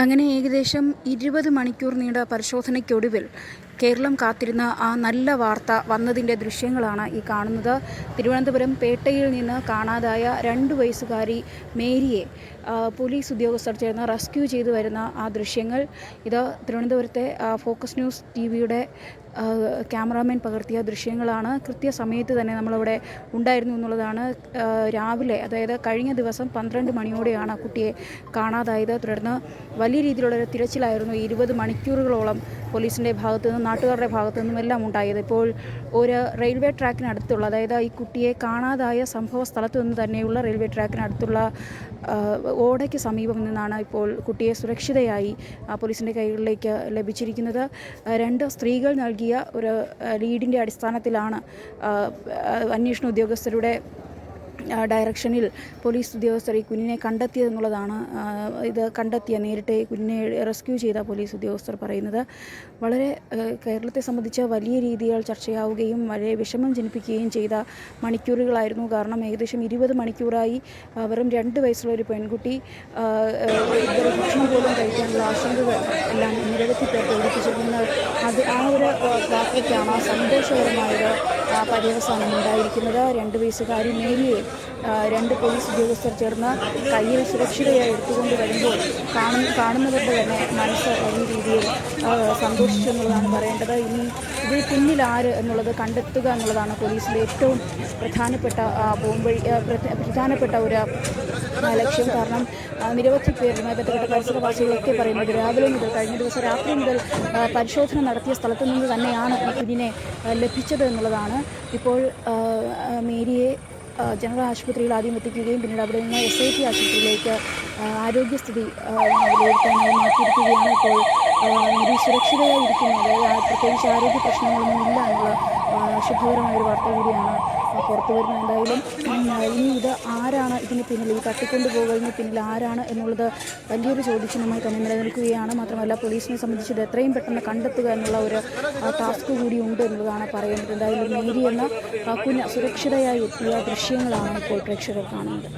അങ്ങനെ ഏകദേശം ഇരുപത് മണിക്കൂർ നീണ്ട പരിശോധനയ്ക്കൊടുവിൽ കേരളം കാത്തിരുന്ന ആ നല്ല വാർത്ത വന്നതിന്റെ ദൃശ്യങ്ങളാണ് ഈ കാണുന്നത്. തിരുവനന്തപുരം പേട്ടയിൽ നിന്ന് കാണാതായ രണ്ട് വയസ്സുകാരി മേരിയെ പോലീസ് ഉദ്യോഗസ്ഥർ ചേർന്ന് റെസ്ക്യൂ ചെയ്തു വരുന്ന ആ ദൃശ്യങ്ങൾ. ഇത് തിരുവനന്തപുരത്തെ ഫോക്കസ് ന്യൂസ് ടി വിയുടെ ക്യാമറാമാൻ പകർത്തിയ ദൃശ്യങ്ങളാണ്. കൃത്യസമയത്ത് തന്നെ നമ്മളവിടെ ഉണ്ടായിരുന്നു എന്നുള്ളതാണ് രാവിലെ അതായത് കഴിഞ്ഞ ദിവസം പന്ത്രണ്ട് മണിയോടെയാണ് കുട്ടിയെ കാണാതായത്. തുടർന്ന് വലിയ രീതിയിലുള്ളൊരു തിരച്ചിലായിരുന്നു. ഇരുപത് മണിക്കൂറുകളോളം പോലീസിന്റെ ഭാഗത്തു നിന്നും നാട്ടുകാരുടെ ഭാഗത്തു നിന്നും എല്ലാം ഉണ്ടായത്. ഇപ്പോൾ ഒരു റെയിൽവേ ട്രാക്കിനടുത്തുള്ള അതായത് ഈ കുട്ടിയെ കാണാതായ സംഭവ സ്ഥലത്തു നിന്ന് തന്നെയുള്ള റെയിൽവേ ട്രാക്കിനടുത്തുള്ള ഓടയ്ക്ക് സമീപം നിന്നാണ് ഇപ്പോൾ കുട്ടിയെ സുരക്ഷിതയായി പോലീസിന്റെ കൈകളിലേക്ക് ലഭിച്ചിരിക്കുന്നത്. രണ്ട് സ്ത്രീകൾ നൽകിയ ഒരു ലീഡിന്റെ അടിസ്ഥാനത്തിലാണ് അന്വേഷണ ഉദ്യോഗസ്ഥരുടെ ഡയറക്ഷനിൽ പോലീസ് ഉദ്യോഗസ്ഥർ ഈ കുഞ്ഞിനെ കണ്ടെത്തിയതെന്നുള്ളതാണ് ഇത് കണ്ടെത്തിയ നേരിട്ട് കുഞ്ഞിനെ റെസ്ക്യൂ ചെയ്ത പോലീസ് ഉദ്യോഗസ്ഥർ പറയുന്നത്. വളരെ കേരളത്തെ സംബന്ധിച്ച് വലിയ രീതിയിൽ ചർച്ചയാവുകയും വളരെ വിഷമം ജനിപ്പിക്കുകയും ചെയ്ത മണിക്കൂറുകളായിരുന്നു. കാരണം ഏകദേശം ഇരുപത് മണിക്കൂറായി വെറും രണ്ട് വയസ്സുള്ള ഒരു പെൺകുട്ടി ഭക്ഷണം പോലും കഴിക്കാനുള്ള ആശങ്കകൾ എല്ലാം നിരവധി പേർ പ്രകടിപ്പിച്ചിരിക്കുന്നത് അത് ആ ഒരു യാത്രയ്ക്കാണ് സന്തോഷകരമായ ഒരു പര്യവസാനം ഉണ്ടായിരിക്കുന്നത്. രണ്ട് വയസ്സുകാരി മേരിയെ രണ്ട് പോലീസ് ഉദ്യോഗസ്ഥർ ചേർന്ന് കയ്യിൽ സുരക്ഷിതയായി എടുത്തുകൊണ്ട് വരുമ്പോൾ കാണുന്ന കാണുന്നവരുടെ തന്നെ മനസ്സ് ഈ രീതിയിൽ സന്തോഷിച്ചെന്നുള്ളതാണ് പറയേണ്ടത്. ഇനി ഇതിൽ പിന്നിൽ ആര് എന്നുള്ളത് കണ്ടെത്തുക എന്നുള്ളതാണ് പോലീസിന്റെ ഏറ്റവും പ്രധാനപ്പെട്ട പോംവഴി പ്രധാനപ്പെട്ട ഒരു ലക്ഷ്യം. കാരണം നിരവധി പേർ ഇതുമായി ബന്ധപ്പെട്ട പരിസരവാസികളൊക്കെ പറയുന്നത് രാവിലെ മുതൽ കഴിഞ്ഞ ദിവസം രാത്രി മുതൽ പരിശോധന നടത്തിയ സ്ഥലത്തു നിന്ന് തന്നെയാണ് ഈ കുഞ്ഞിനെ ലഭിച്ചത് എന്നുള്ളതാണ്. ഇപ്പോൾ ജനറൽ ആശുപത്രിയിൽ ആദ്യം എത്തിക്കുകയും പിന്നീട് അവിടെ നിന്ന് എസ് ഐ ടി ആശുപത്രിയിലേക്ക് ആരോഗ്യസ്ഥിതി വിലയിരുത്താനായി മാറ്റിയിരിക്കുകയാണ്. ഇപ്പോൾ ആ, സുരക്ഷിതരായിരിക്കുന്നത് പ്രത്യേകിച്ച് ആരോഗ്യ പ്രശ്നങ്ങളൊന്നും ഇല്ല എന്നുള്ള ശുഭകരമായൊരു ശുഭകരമായ ഒരു വാർത്ത കൂടിയാണ് പുറത്തു വരുന്നത് എന്തായാലും ഇനി ഇത് ആരാണ് ഇതിന് പിന്നിൽ ഈ തട്ടിക്കൊണ്ടുപോകലിന് പിന്നിൽ ആരാണ് എന്നുള്ളത് വലിയൊരു ചോദ്യചിഹ്നമായി തന്നെ നിലനിൽക്കുകയാണ്. മാത്രമല്ല പോലീസിനെ സംബന്ധിച്ച് ഇത് എത്രയും പെട്ടെന്ന് കണ്ടെത്തുക എന്നുള്ള ഒരു ടാസ്ക് കൂടി ഉണ്ട് എന്നുള്ളതാണ് പറയുന്നത്. എന്തായാലും മേരി എന്ന കുഞ്ഞ് സുരക്ഷിതയായി എത്തിയ ദൃശ്യങ്ങളാണ് ഇപ്പോൾ പ്രേക്ഷകർ കാണുന്നത്.